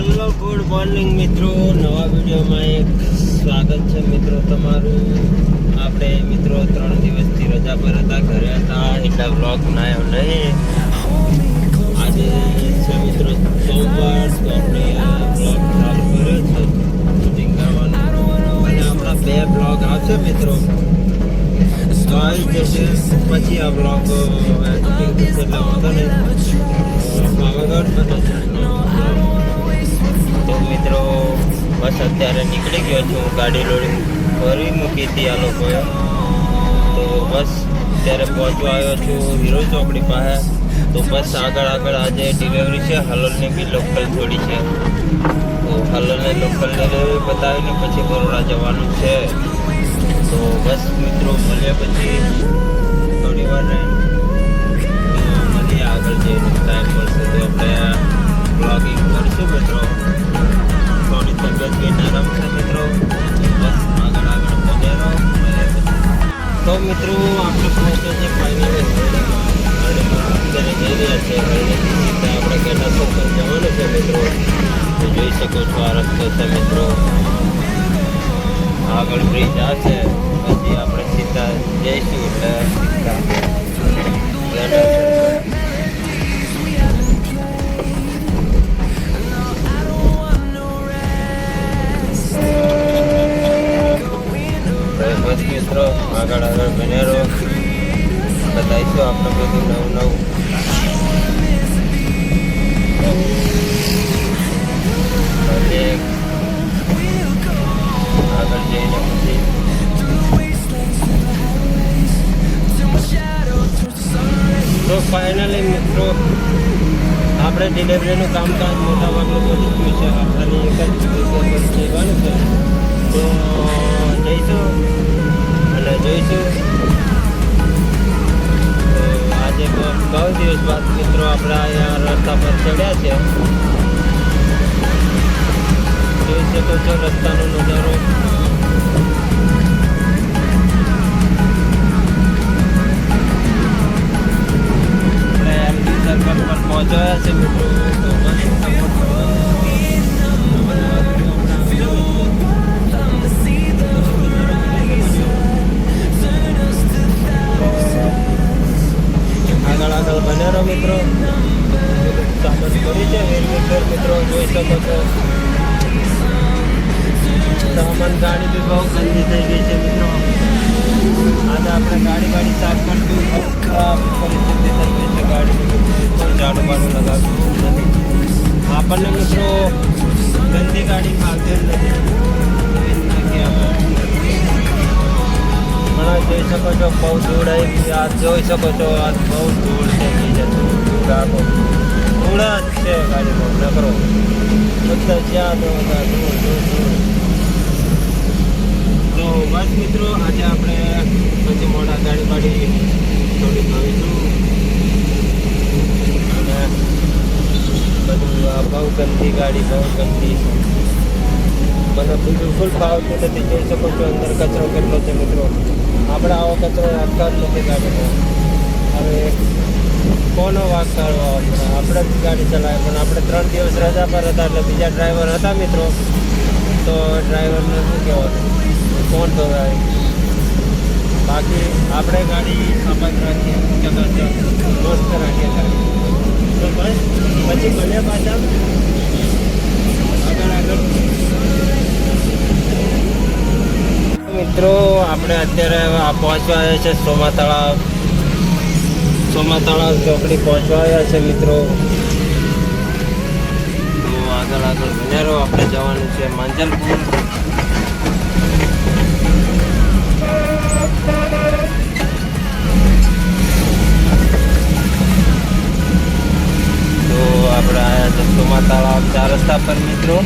Hello good morning મિત્રો. નવા વિડીયોમાં એક સ્વાગત છે, મિત્રો, તમારું. આપણે, મિત્રો, ત્રણ દિવસથી રજા પર હતા, ઘરે હતા. એટલા બ્લોગ બનાવ્યો નહીં. આજે છે, મિત્રો, સોમવાર, તો આપણે બ્લોગ ચાલુ કર્યો છે અને આપણા બે બ્લોગ આવશે, મિત્રો. તો આવી પછી આ બ્લોગ એડિટિંગ થશે, એટલે વાંધો નહીં. પાવાગઢ બધા મિત્રો, બસ અત્યારે નીકળી ગયો છું, ગાડી લોડી ફરી મૂકી હતી આ લોકોએ. તો બસ અત્યારે પહોંચવા આવ્યો છું હીરો ચોકડી પાસે. તો બસ આગળ આગળ આજે ડિલિવરી છે હલોલની બી લોકલ થોડી છે. તો હલોલને લોકલ ડિલિવરી બતાવીને પછી બરોડા જવાનું છે. તો બસ મિત્રો મળ્યા પછી થોડી વાર મિત્રો, આપણે પહોંચ્યા છે ફાઇનલી અંદર જઈ રહ્યા આપણે કેટલા સર્કલ જવાનું છે મિત્રો. જોઈ શકો છો આ રસ્તો છે મિત્રો. આગળ બ્રિજ છે, પછી આપણે સીધા જઈશું એટલે સીધા મિત્રો, આગળ આગળ બન્યા રહો બતાવીશું આપણે બધું નવું નવું. આગળ જઈને પછી. તો ફાઇનલી મિત્રો, આપણે ડિલિવરીનું કામકાજ મોટા ભાગનું પહોંચી ગયું છે. આપણાની એક જ જવાનું છે. તો જઈશું. અને જોઈશું. આજે બહુ દિવસ બાદ મિત્રો આપણે અહીંયા રસ્તા પર ચડ્યા છે. જોઈ શકો છો રસ્તાનો નજારો. આપણે એમપી સર્કલ પહોંચ્યા છે મિત્રો. આગળ આગળ મિત્રો સામાન કરી છે વેરવેર મિત્રો, જોઈ શકો છો. સામાન ગાડી બી બહુ ગંદી થઈ ગઈ છે મિત્રો. આજે આપણે ગાડી ગાડી સાફ કરશું ખરાબ પરિસ્થિતિ થઈ ગઈ છે ગાડી. ઝાડુ બાડું લગાવતું નથી. આપણને મિત્રો, ગંદી ગાડી ફાવતી જ નથી. ઘણા જોઈ શકો છો, બહુ ધૂળ આવી આ જોઈ શકો છો આ બહુ ધૂળ છે. ધૂળ આખો. જ છે ગાડીમાં નકરો. બધા જ્યાં તો બધા ધૂળ ધૂળ ધૂળ. તો બસ મિત્રો, આજે આપણે પછી મોટા ગાડી પાડી થોડી જોઈશું. અને બધું આ બહુ ગંદી ગાડી બહુ ગંદી મને બિલકુલ ભાવતું નથી. જોઈ શકો છો, અંદર કચરો કેટલો છે મિત્રો. આપણે આવો કચરો રાખતા જ નથી ગાડીમાં હવે કોનો વાક કાઢવો આપણે જ ગાડી ચલાવે પણ આપણે ત્રણ દિવસ રજા પર હતા એટલે બીજા ડ્રાઈવર હતા મિત્રો. તો ડ્રાઈવરને શું કહેવાનું? કોણ ધોવાય બાકી આપણે ગાડી સામાન રાખીએ મસ્ત રાખીએ ગાડી. તો બસ, પછી ભલે પાછા. આગળ આગળ. મિત્રો, આપણે અત્યારે પહોંચવા આવ્યા છે સોમા તળાવ સોમા તળાવ ચોકડી પહોંચવા આવ્યા છે મિત્રો. આગળ આગળ બન્યા આપણે જવાનું છે માંજલપુર. તો આપણે આવ્યા છે સોમા તળાવ ચાર રસ્તા પર મિત્રો.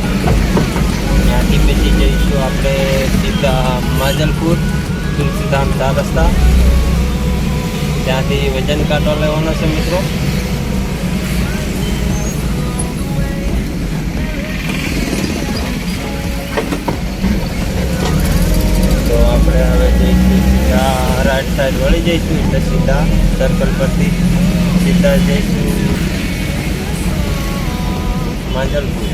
ત્યાંથી પછી જઈશું આપણે માજલપુર, તુલસીધામ ચાર રસ્તા. ત્યાંથી વજન કાંટો લેવાનો છે મિત્રો. તો આપણે હવે જઈશું રાઈટ સાઈડ વળી જઈશું, એટલે સીધા સર્કલ પરથી સીધા જઈશું માંજલપુર.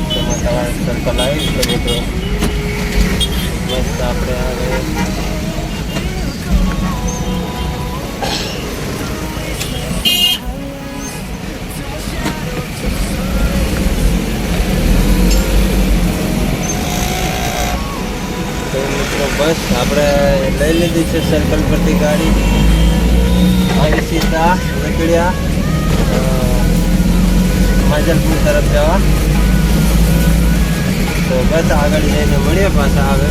બાજુમાં તમારે સર્કલ આવી છે મિત્રો. મસ્ત આપણે હવે બસ આપણે લઈ લીધી છે સર્કલ પરથી ગાડી. અહીં સીધા નીકળ્યા માજલપુર તરફ જવા. તો બસ આગળ જઈને મળીએ પાછા આવે.